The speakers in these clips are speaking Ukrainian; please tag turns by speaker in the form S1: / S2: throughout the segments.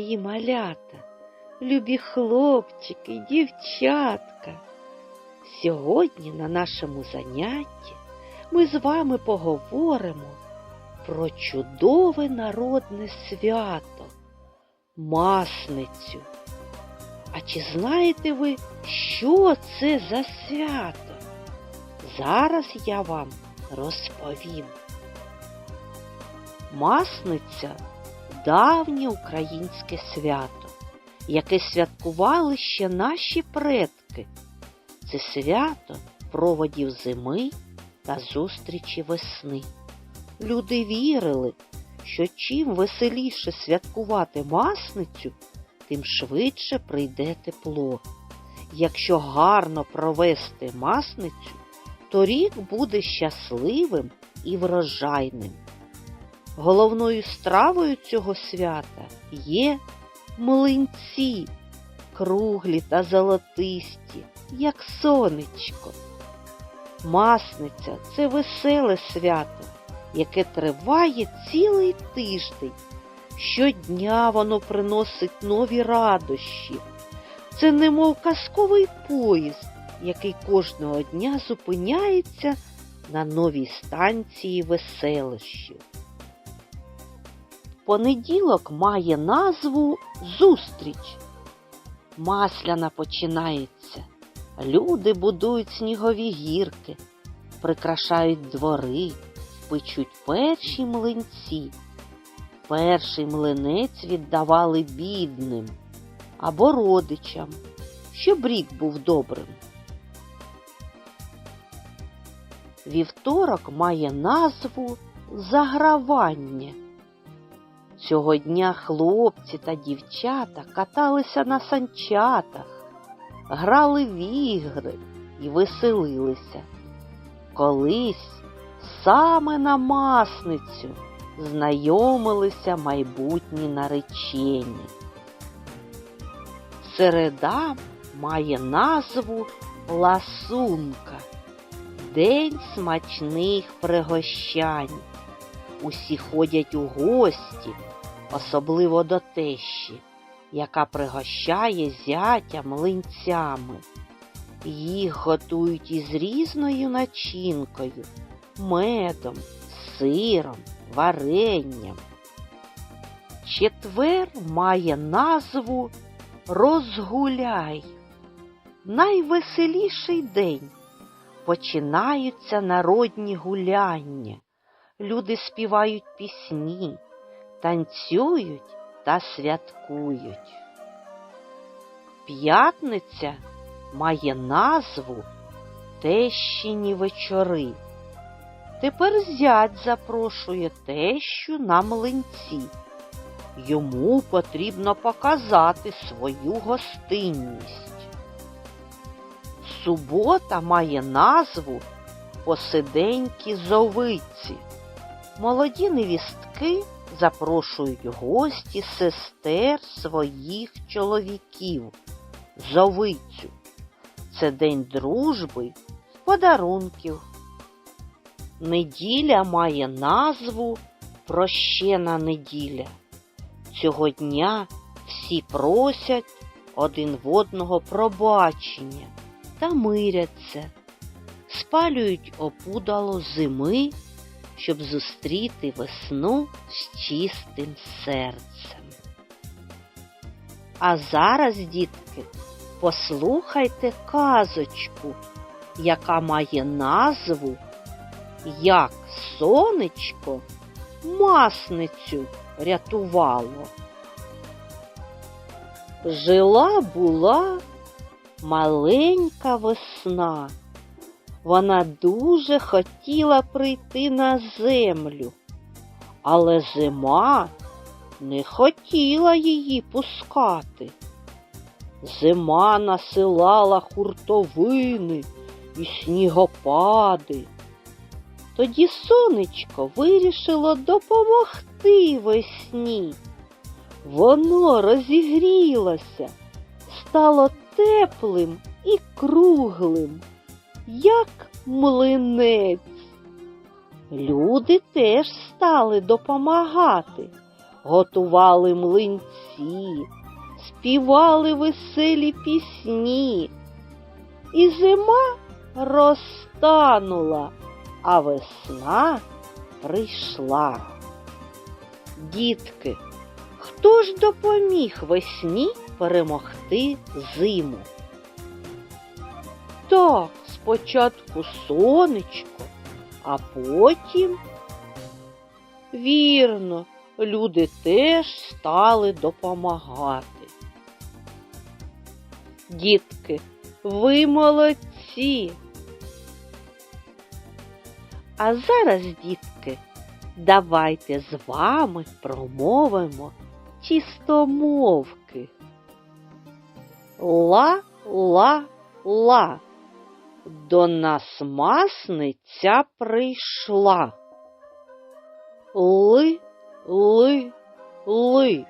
S1: Мої малята, любі хлопчики, дівчатка. Сьогодні на нашому занятті ми з вами поговоримо про чудове народне свято Масницю. А чи знаєте ви, що це за свято? Зараз я вам розповім. Масниця давнє українське свято, яке святкували ще наші предки. Це свято проводів зими та зустрічі весни. Люди вірили, що чим веселіше святкувати масницю, тим швидше прийде тепло. Якщо гарно провести масницю, то рік буде щасливим і врожайним. Головною стравою цього свята є млинці, круглі та золотисті, як сонечко. Масниця це веселе свято, яке триває цілий тиждень. Щодня воно приносить нові радощі. Це немов казковий поїзд, який кожного дня зупиняється на новій станції веселощів. Понеділок має назву Зустріч. Масляна починається. Люди будують снігові гірки, прикрашають двори, печуть перші млинці. Перший млинець віддавали бідним або родичам, щоб рік був добрим. Вівторок має назву Загравання. Цього дня хлопці та дівчата каталися на санчатах, грали в ігри і веселилися. Колись саме на масницю знайомилися майбутні наречені. Середа має назву Ласунка, День смачних пригощань. Усі ходять у гості, особливо до тещі, яка пригощає зятя млинцями. Їх готують із різною начинкою, медом, сиром, варенням. Четвер має назву Розгуляй. Найвеселіший день. Починаються народні гуляння. Люди співають пісні, танцюють та святкують. П'ятниця має назву Тещині вечори. Тепер зять запрошує тещу на млинці. Йому потрібно показати свою гостинність. Субота має назву Посиденькі зовиці. Молоді невістки запрошують гості сестер своїх чоловіків. Зовицю. Це день дружби, подарунків. Неділя має назву Прощена неділя. Цього дня всі просять один в одного пробачення та миряться, спалюють опудало зими, щоб зустріти весну з чистим серцем. А зараз, дітки, послухайте казочку, яка має назву Як сонечко масницю рятувало. Жила була маленька весна. Вона дуже хотіла прийти на землю, але зима не хотіла її пускати. Зима насилала хуртовини і снігопади. Тоді сонечко вирішило допомогти весні. Воно розігрілося, стало теплим і круглим, як млинець. Люди теж стали допомагати. готували млинці, співали веселі пісні. І зима розтанула, а весна прийшла. Дітки, хто ж допоміг весні перемогти зиму? Так, спочатку сонечко, а потім. Вірно, люди теж стали допомагати. Дітки, ви молодці. А зараз, дітки, давайте з вами промовимо чистомовки. Ла-ла-ла. До нас масниця прийшла. Ли, ли, ли.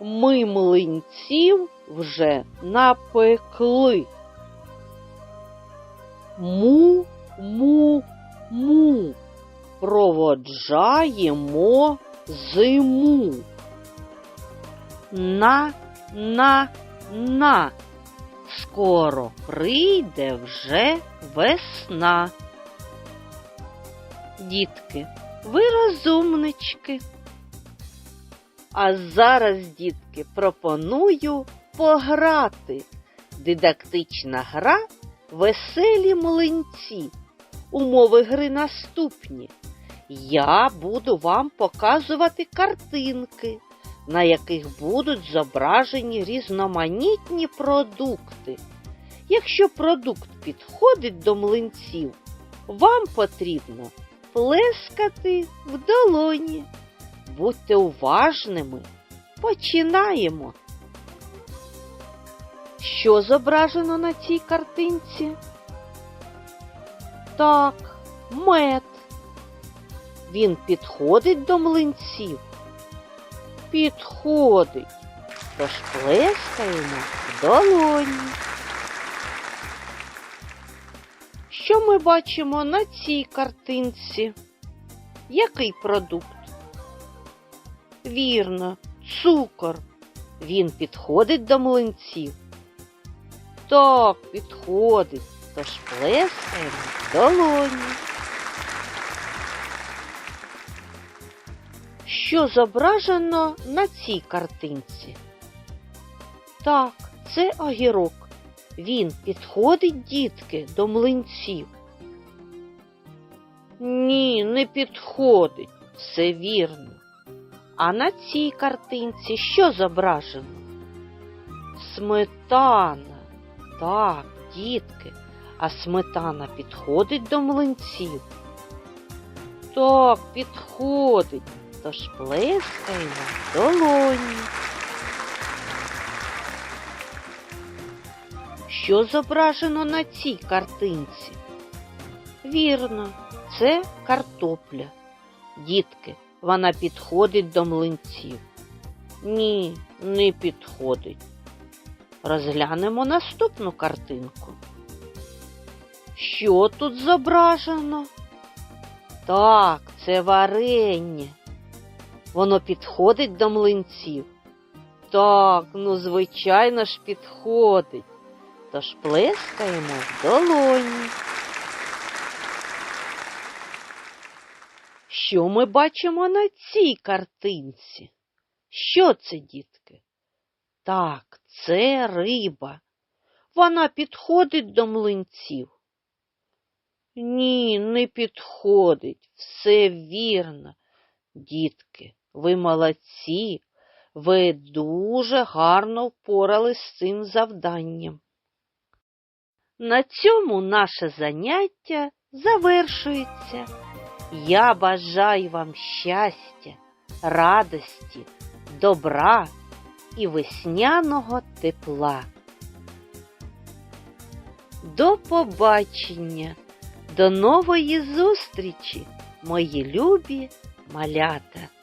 S1: Ми млинців вже напекли. Му, му, му. Проводжаємо зиму. На, на, на. Скоро прийде вже весна. Дітки, ви розумнички. А зараз, дітки, пропоную пограти. Дидактична гра веселі млинці. Умови гри наступні. Я буду вам показувати картинки, на яких будуть зображені різноманітні продукти. Якщо продукт підходить до млинців, вам потрібно плескати в долоні. Будьте уважними. Починаємо. Що зображено на цій картинці? Так, мед. Він підходить до млинців. Підходить. Тож плескаємо долоні. Що ми бачимо на цій картинці? Який продукт? Вірно, цукор. Він підходить до млинців. Так, підходить. Тож плескаємо долоні. Що зображено на цій картинці? Так, це огірок. Він підходить, дітки, до млинців. Ні, не підходить. Все вірно. А на цій картинці що зображено? Сметана. Так, дітки, а сметана підходить до млинців. Так, підходить. Тож плескаємо в долоні. Що зображено на цій картинці? Вірно, це картопля. Дітки, вона підходить до млинців. Ні, не підходить. Розглянемо наступну картинку. Що тут зображено? Так, це варення. Воно підходить до млинців. Так, ну, звичайно ж, підходить. Тож плескаємо в долоні. Що ми бачимо на цій картинці? Що це, дітки? Так, це риба. Вона підходить до млинців. Ні, не підходить. Все вірно. Дітки, ви молодці, ви дуже гарно впорались з цим завданням. На цьому наше заняття завершується. Я бажаю вам щастя, радості, добра і весняного тепла. До побачення, до нової зустрічі, мої любі малята!